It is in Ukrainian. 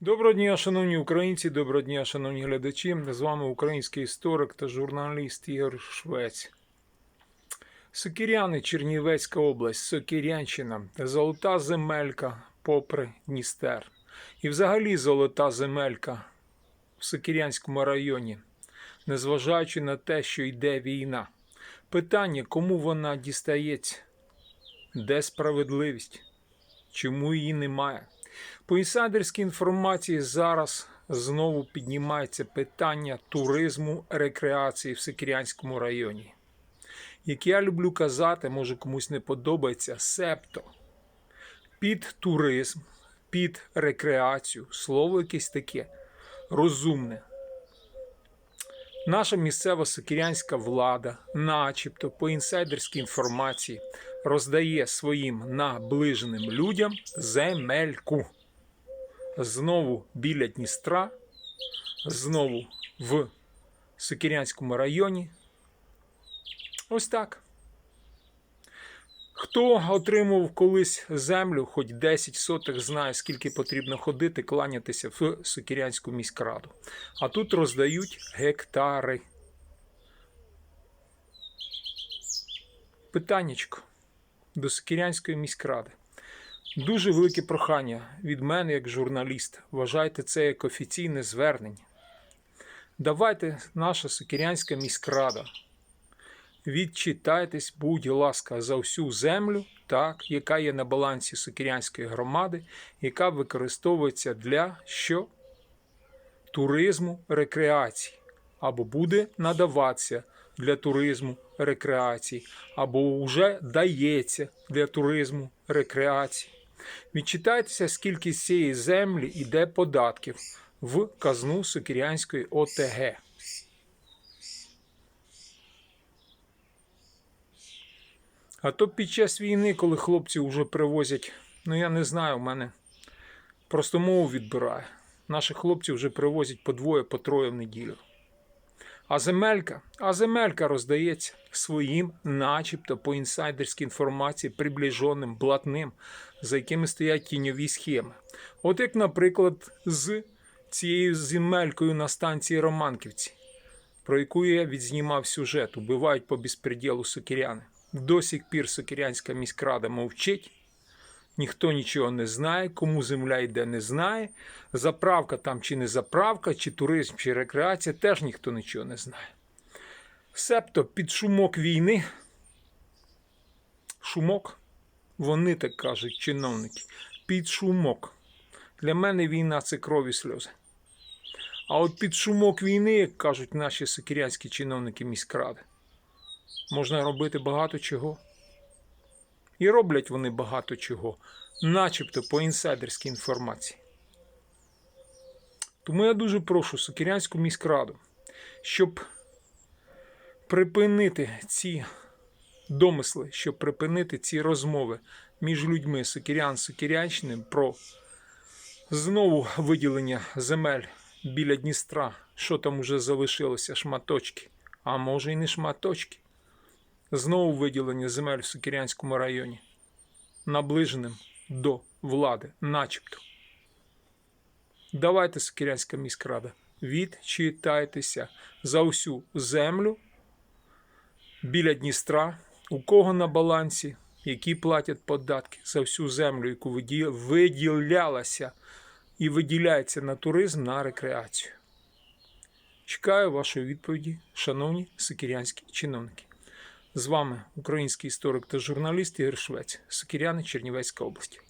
Доброго дня, шановні українці, доброго дня, шановні глядачі. З вами український історик та журналіст Ігор Швець. Сокиряни, Чернівецька область, Сокирянщина, золота земелька попри Дністер. І взагалі золота земелька в Сокирянському районі, незважаючи на те, що йде війна. Питання, кому вона дістається, де справедливість, чому її немає. По інсайдерській інформації зараз знову піднімається питання туризму рекреації в Сикірянському районі. Як я люблю казати, може комусь не подобається, септо під туризм, під рекреацію, слово якесь таке розумне. Наша місцева сокирянська влада, начебто по інсайдерській інформації, роздає своїм наближеним людям земельку. Знову біля Дністра, знову в Сокирянському районі. Ось так. Хто отримав колись землю, хоч 10 сотих, знає, скільки потрібно ходити, кланятися в Сокирянську міськраду. А тут роздають гектари. Питаннячко до Сокирянської міськради. Дуже велике прохання від мене, як журналіста. Вважайте це як офіційне звернення. Давайте наша Сокирянська міськрада. Відчитайтесь, будь ласка, за всю землю, так, яка є на балансі Сокирянської громади, яка використовується для що? Туризму, рекреації, або буде надаватися для туризму, рекреації, або вже дається для туризму, рекреації. Відчитайтеся, скільки з цієї землі йде податків в казну Сокирянської ОТГ. А то під час війни, коли хлопці вже привозять, ну я не знаю, в мене просто мову відбирає. Наші хлопці вже привозять по двоє, по троє в неділю. А земелька, а земелька роздається своїм, начебто по інсайдерській інформації, приближеним, блатним, за якими стоять тіньові схеми. От як, наприклад, з цією земелькою на станції Романківці, про яку я відзнімав сюжет, убивають по безпреділу сокиряни. До сих пір Сокирянська міськрада мовчить. Ніхто нічого не знає, кому земля йде, не знає. Заправка там чи не заправка, чи туризм, чи рекреація, теж ніхто нічого не знає. Себто під шумок війни, шумок, вони так кажуть, чиновники, під шумок. Для мене війна це кров і сльози. А от під шумок війни, як кажуть наші сокирянські чиновники міськради, можна робити багато чого. І роблять вони багато чого, начебто по інсайдерській інформації. Тому я дуже прошу Сокирянську міськраду, щоб припинити ці домисли, щоб припинити ці розмови між людьми Сокирян Сокирянщини про знову виділення земель біля Дністра, що там уже залишилося, шматочки, а може і не шматочки. Знову виділення земель в Сокирянському районі, наближеним до влади, начебто. Давайте, Сокирянська міськрада, відчитайтеся за всю землю біля Дністра, у кого на балансі, які платять податки за всю землю, яку виділялася і виділяється на туризм, на рекреацію. Чекаю вашої відповіді, шановні сокирянські чиновники. З вами український історик та журналіст Ігор Швець, Сокіряни Чернівецька область.